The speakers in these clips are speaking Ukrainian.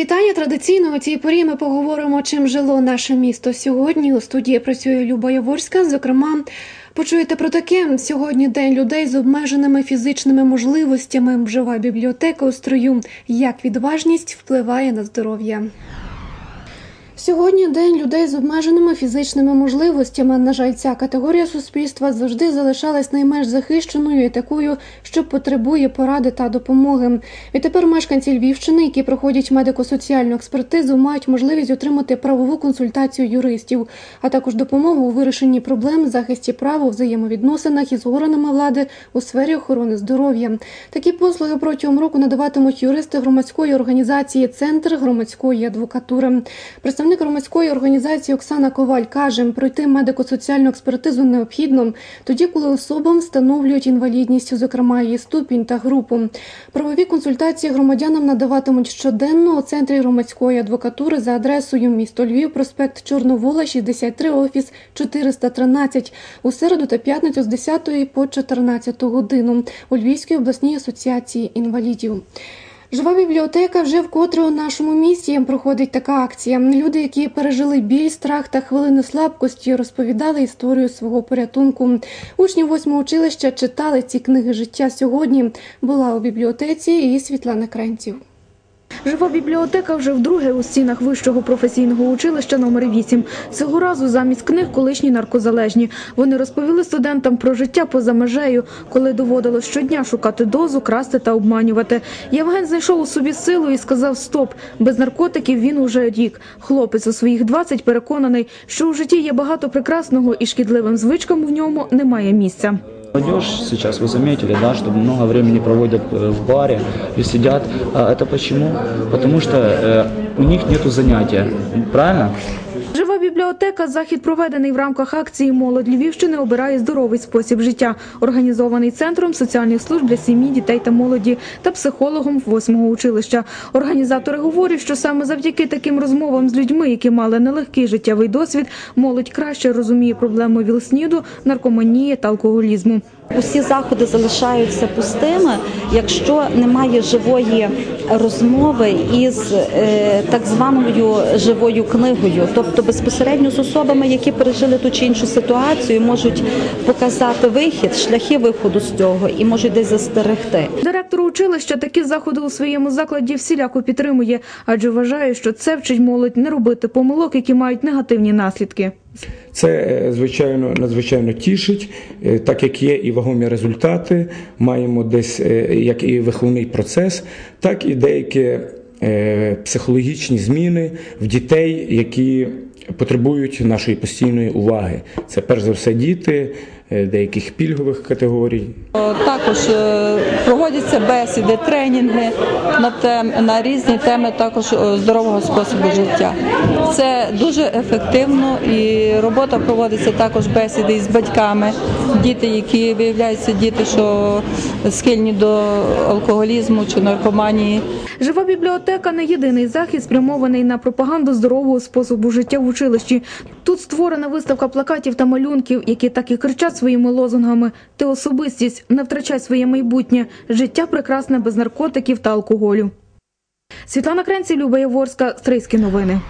вітання. Традиційно у цій порі ми поговоримо, чим жило наше місто сьогодні. У студії працює Люба Яворська. Зокрема, почуєте про таке сьогодні день людей з обмеженими фізичними можливостями. Жива бібліотека у строю. Як відважність впливає на здоров'я. Сьогодні день людей з обмеженими фізичними можливостями. На жаль, ця категорія суспільства завжди залишалась найменш захищеною і такою, що потребує поради та допомоги. Відтепер мешканці Львівщини, які проходять медико-соціальну експертизу, мають можливість отримати правову консультацію юристів, а також допомогу у вирішенні проблем, захисті прав взаємовідносинах із органами влади у сфері охорони здоров'я. Такі послуги протягом року надаватимуть юристи громадської організації Центр громадської адвокатури. Представник громадської організації Оксана Коваль каже, пройти медико-соціальну експертизу необхідно тоді, коли особам встановлюють інвалідність, зокрема її ступінь та групу. Правові консультації громадянам надаватимуть щоденно у центрі громадської адвокатури за адресою місто Львів, проспект Чорновола, 63, офіс 413, у середу та п'ятницю з 10 по 14 годину у Львівській обласній асоціації інвалідів. Жива бібліотека вже вкотре у нашому місті проходить така акція. Люди, які пережили біль, страх та хвилини слабкості, розповідали історію свого порятунку. Учні восьмого училища читали ці книги життя сьогодні. Була у бібліотеці і Світлана Кренців. Жива бібліотека вже вдруге у стінах вищого професійного училища номер 8 Цього разу замість книг колишні наркозалежні. Вони розповіли студентам про життя поза межею, коли доводилось щодня шукати дозу, красти та обманювати. Євген знайшов у собі силу і сказав Стоп. Без наркотиків він уже рік. Хлопець у своїх 20 переконаний, що у житті є багато прекрасного і шкідливим звичкам в ньому немає місця. Молодежь сейчас, вы заметили, да, что много времени проводят э, в баре и сидят. А это почему? Потому что э, у них нету занятия. Правильно? Бібліотека захід проведений в рамках акції Молодь Львівщини обирає здоровий спосіб життя, організований центром соціальних служб для сім'ї, дітей та молоді та психологом восьмого училища. Організатори говорять, що саме завдяки таким розмовам з людьми, які мали нелегкий життєвий досвід, молодь краще розуміє проблеми вілсніду, наркоманії та алкоголізму. Усі заходи залишаються пустими, якщо немає живої розмови із е, так званою живою книгою, тобто безпосередньо з особами, які пережили ту чи іншу ситуацію, можуть показати вихід, шляхи виходу з цього і можуть десь застерегти. Директор училища такі заходи у своєму закладі всіляко підтримує, адже вважає, що це вчить молодь не робити помилок, які мають негативні наслідки. Це е, звичайно надзвичайно тішить, е, так як є і вагомі результати. Маємо десь е, як і виховний процес, так і деякі психологічні зміни в дітей, які потребують нашої постійної уваги. Це перш за все діти деяких пільгових категорій. Також е, проводяться бесіди, тренінги на тем на різні теми також е, здорового способу життя. Це дуже ефективно і робота проводиться також бесіди із батьками. Діти, які виявляються діти, що схильні до алкоголізму чи наркоманії. Жива бібліотека не єдиний захід, спрямований на пропаганду здорового способу життя в училищі. Тут створена виставка плакатів та малюнків, які так і кричать своїми лозунгами: ти особистість, не втрачай своє майбутнє, життя прекрасне без наркотиків та алкоголю. Світлана Кренці, Люба Яворська, Стрийські новини.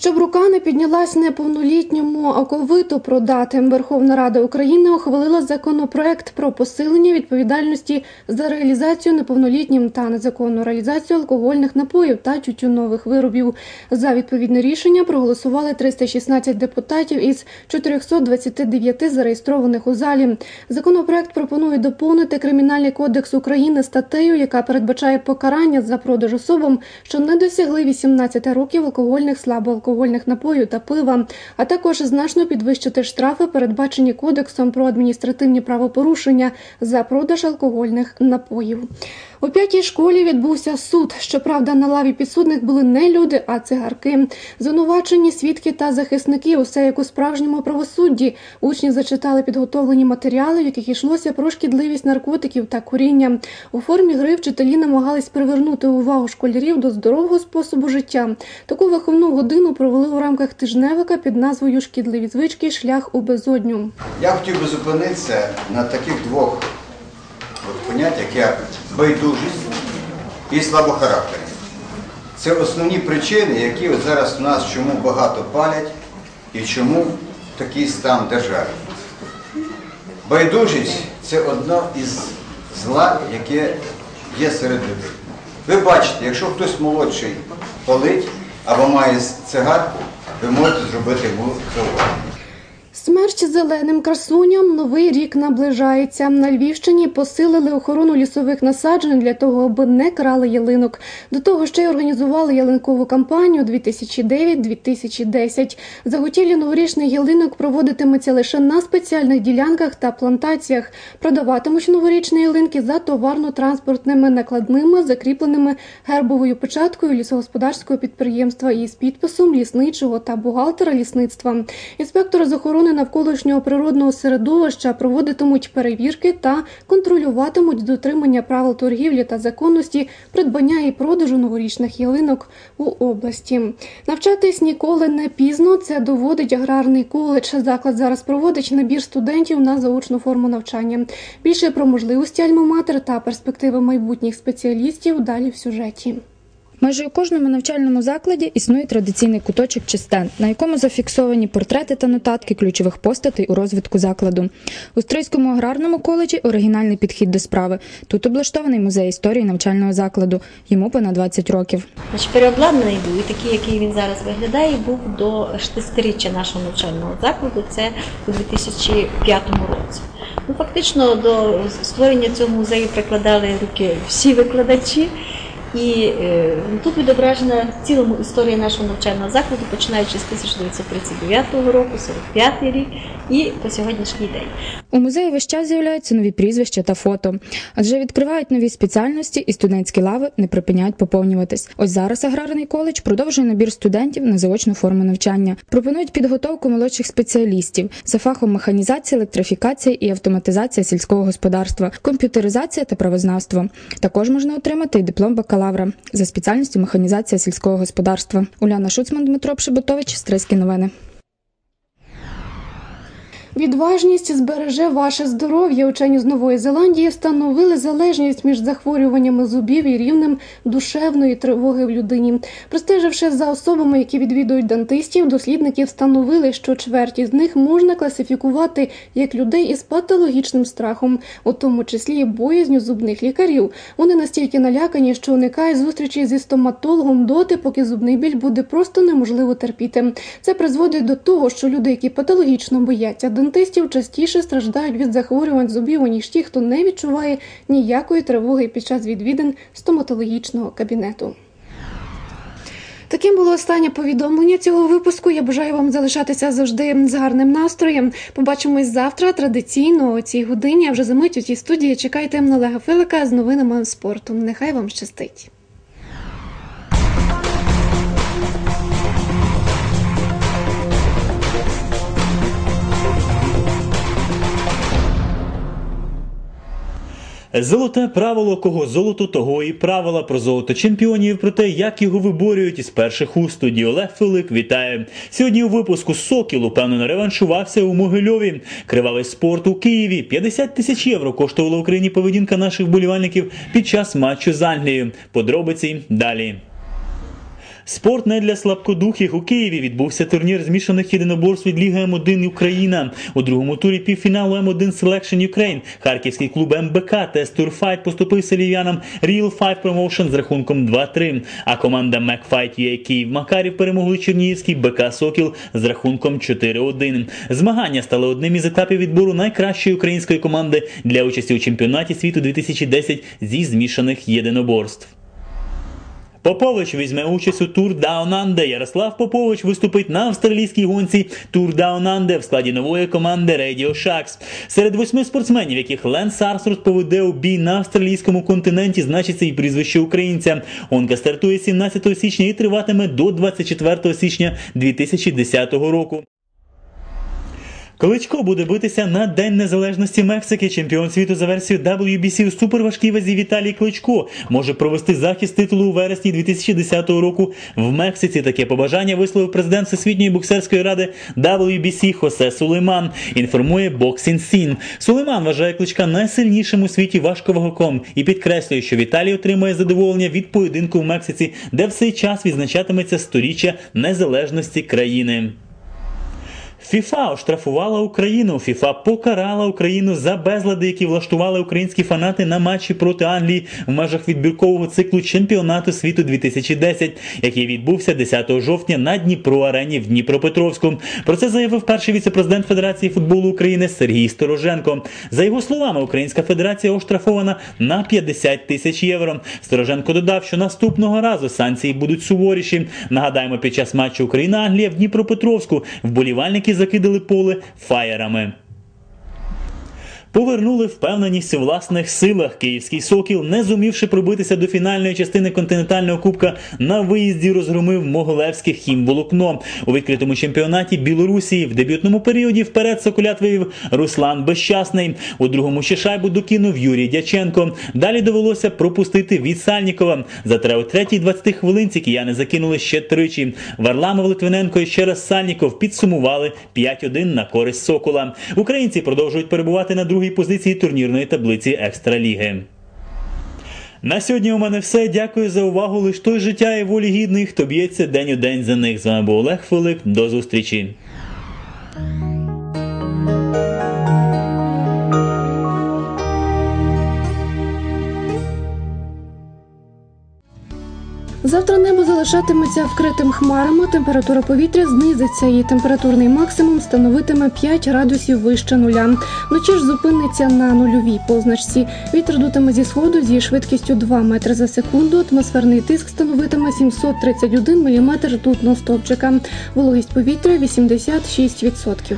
Щоб рука не піднялась неповнолітньому оковиту продати, Верховна Рада України ухвалила законопроект про посилення відповідальності за реалізацію неповнолітнім та незаконну реалізацію алкогольних напоїв та тютюнових виробів. За відповідне рішення проголосували 316 депутатів із 429 зареєстрованих у залі. Законопроект пропонує доповнити кримінальний кодекс України статтею, яка передбачає покарання за продаж особам, що не досягли 18 років алкогольних слабоалкогольних напоїв та пива, а також значно підвищити штрафи, передбачені кодексом про адміністративні правопорушення за продаж алкогольних напоїв. У п'ятій школі відбувся суд. Щоправда, на лаві підсудних були не люди, а цигарки. Звинувачені свідки та захисники, усе як у справжньому правосудді. Учні зачитали підготовлені матеріали, в яких йшлося про шкідливість наркотиків та куріння. У формі гри вчителі намагались привернути увагу школярів до здорового способу життя. Таку виховну годину провели у рамках тижневика під назвою Шкідливі звички шлях у безодню. Я хотів би зупинитися на таких двох поняттях, як байдужість і слабохарактерність. Це основні причини, які от зараз в нас чому багато палять і чому такий стан держави. Байдужість це одно із зла, яке є серед людей. Ви бачите, якщо хтось молодший палить або має цигарку, ви можете зробити йому зауваження. Смерть зеленим красуням новий рік наближається. На Львівщині посилили охорону лісових насаджень для того, аби не крали ялинок. До того ще й організували ялинкову кампанію 2009-2010. Заготівлі новорічних ялинок проводитиметься лише на спеціальних ділянках та плантаціях. Продаватимуть новорічні ялинки за товарно-транспортними накладними, закріпленими гербовою печаткою лісогосподарського підприємства із підписом лісничого та бухгалтера лісництва. Інспектори з охорони навколишнього природного середовища проводитимуть перевірки та контролюватимуть дотримання правил торгівлі та законності придбання і продажу новорічних ялинок у області. Навчатись ніколи не пізно. Це доводить аграрний коледж. Заклад зараз проводить набір студентів на заочну форму навчання. Більше про можливості альма-матер та перспективи майбутніх спеціалістів далі в сюжеті. Майже у кожному навчальному закладі існує традиційний куточок чи стенд, на якому зафіксовані портрети та нотатки ключових постатей у розвитку закладу. У Стрийському аграрному коледжі оригінальний підхід до справи. Тут облаштований музей історії навчального закладу. Йому понад 20 років. Значить, переобладнаний був і такий, який він зараз виглядає, був до 60-річчя нашого навчального закладу. Це у 2005 році. Ну, фактично до створення цього музею прикладали руки всі викладачі. І е, тут відображена цілому історія нашого навчального закладу, починаючи з 1939 року, 45 рік і по сьогоднішній день. У музеї весь час з'являються нові прізвища та фото, адже відкривають нові спеціальності, і студентські лави не припиняють поповнюватись. Ось зараз аграрний коледж продовжує набір студентів на заочну форму навчання. Пропонують підготовку молодших спеціалістів за фахом механізація, електрифікація і автоматизація сільського господарства, комп'ютеризація та правознавство. Також можна отримати і диплом бакалавра за спеціальністю механізація сільського господарства. Уляна Шуцман, Дмитро Пшеботович, Стрийські новини. Відважність збереже ваше здоров'я. Учені з Нової Зеландії встановили залежність між захворюваннями зубів і рівнем душевної тривоги в людині. Простеживши за особами, які відвідують дантистів, дослідники встановили, що чверть із них можна класифікувати як людей із патологічним страхом, у тому числі боязню зубних лікарів. Вони настільки налякані, що уникають зустрічі зі стоматологом доти, поки зубний біль буде просто неможливо терпіти. Це призводить до того, що люди, які патологічно бояться дантистів, частіше страждають від захворювань зубів, ніж ті, хто не відчуває ніякої тривоги під час відвідин стоматологічного кабінету. Таким було останнє повідомлення цього випуску. Я бажаю вам залишатися завжди з гарним настроєм. Побачимось завтра традиційно о цій годині. А вже за мить у цій студії чекайте Олега Филика з новинами спорту. Нехай вам щастить. Золоте правило, кого золото, того і правила про золото чемпіонів, про те, як його виборюють із перших у студії Олег Филик вітає. Сьогодні у випуску Сокіл упевнено реваншувався у Могильові. Кривавий спорт у Києві. 50 тисяч євро коштувала Україні поведінка наших болівальників під час матчу з Англією. Подробиці далі. Спорт не для слабкодухих у Києві відбувся турнір змішаних єдиноборств від Ліги М1 Україна. У другому турі півфіналу М1 Selection Ukraine харківський клуб МБК Тест Турфайт поступився львів'янам Real 5 Promotion з рахунком 2-3. А команда Macfight UA Київ Макарів перемогли Чернігівський БК Сокіл з рахунком 4-1. Змагання стали одним із етапів відбору найкращої української команди для участі у чемпіонаті світу 2010 зі змішаних єдиноборств. Попович візьме участь у Тур Down Ярослав Попович виступить на австралійській гонці Тур Даонанде в складі нової команди Radio Шакс. Серед восьми спортсменів, яких Ленс Армстронг поведе у бій на австралійському континенті, значиться і прізвище українця. Гонка стартує 17 січня і триватиме до 24 січня 2010 року. Кличко буде битися на День Незалежності Мексики. Чемпіон світу за версією WBC у суперважкій вазі Віталій Кличко може провести захист титулу у вересні 2010 року в Мексиці. Таке побажання висловив президент Всесвітньої боксерської ради WBC Хосе Сулейман. Інформує Boxing Scene. Сулейман вважає кличка найсильнішим у світі важковагоком і підкреслює, що Віталій отримує задоволення від поєдинку в Мексиці, де в цей час відзначатиметься сторіччя незалежності країни. ФІФА оштрафувала Україну. ФІФА покарала Україну за безлади, які влаштували українські фанати на матчі проти Англії в межах відбіркового циклу чемпіонату світу 2010, який відбувся 10 жовтня на Дніпро арені в Дніпропетровську. Про це заявив перший віце-президент Федерації футболу України Сергій Стороженко. За його словами, Українська Федерація оштрафована на 50 тисяч євро. Стороженко додав, що наступного разу санкції будуть суворіші. Нагадаємо, під час матчу Україна-Англія в Дніпропетровську вболівальники закидали поле фаєрами. Повернули впевненість у власних силах. Київський сокіл, не зумівши пробитися до фінальної частини континентального кубка, на виїзді розгромив Могилевське хімволокно. У відкритому чемпіонаті Білорусі в дебютному періоді вперед соколят вивів Руслан Безщасний. У другому ще шайбу докинув Юрій Дяченко. Далі довелося пропустити від Сальнікова. Зате у третій 20 хвилинці кияни закинули ще тричі. Варламов Литвиненко і ще раз Сальніков підсумували 5-1 на користь Сокола. Українці продовжують перебувати на другій позиції турнірної таблиці Екстраліги. На сьогодні у мене все. Дякую за увагу. Лиш той життя і волі гідних, хто б'ється день у день за них. З вами був Олег Филип. До зустрічі. Завтра небо залишатиметься вкритим хмарами. Температура повітря знизиться. Її температурний максимум становитиме 5 градусів вище нуля. Вночі ж зупиниться на нульовій позначці. Вітер дутиме зі сходу зі швидкістю 2 метри за секунду. Атмосферний тиск становитиме 731 міліметр ртутного стовпчика. Вологість повітря 86%.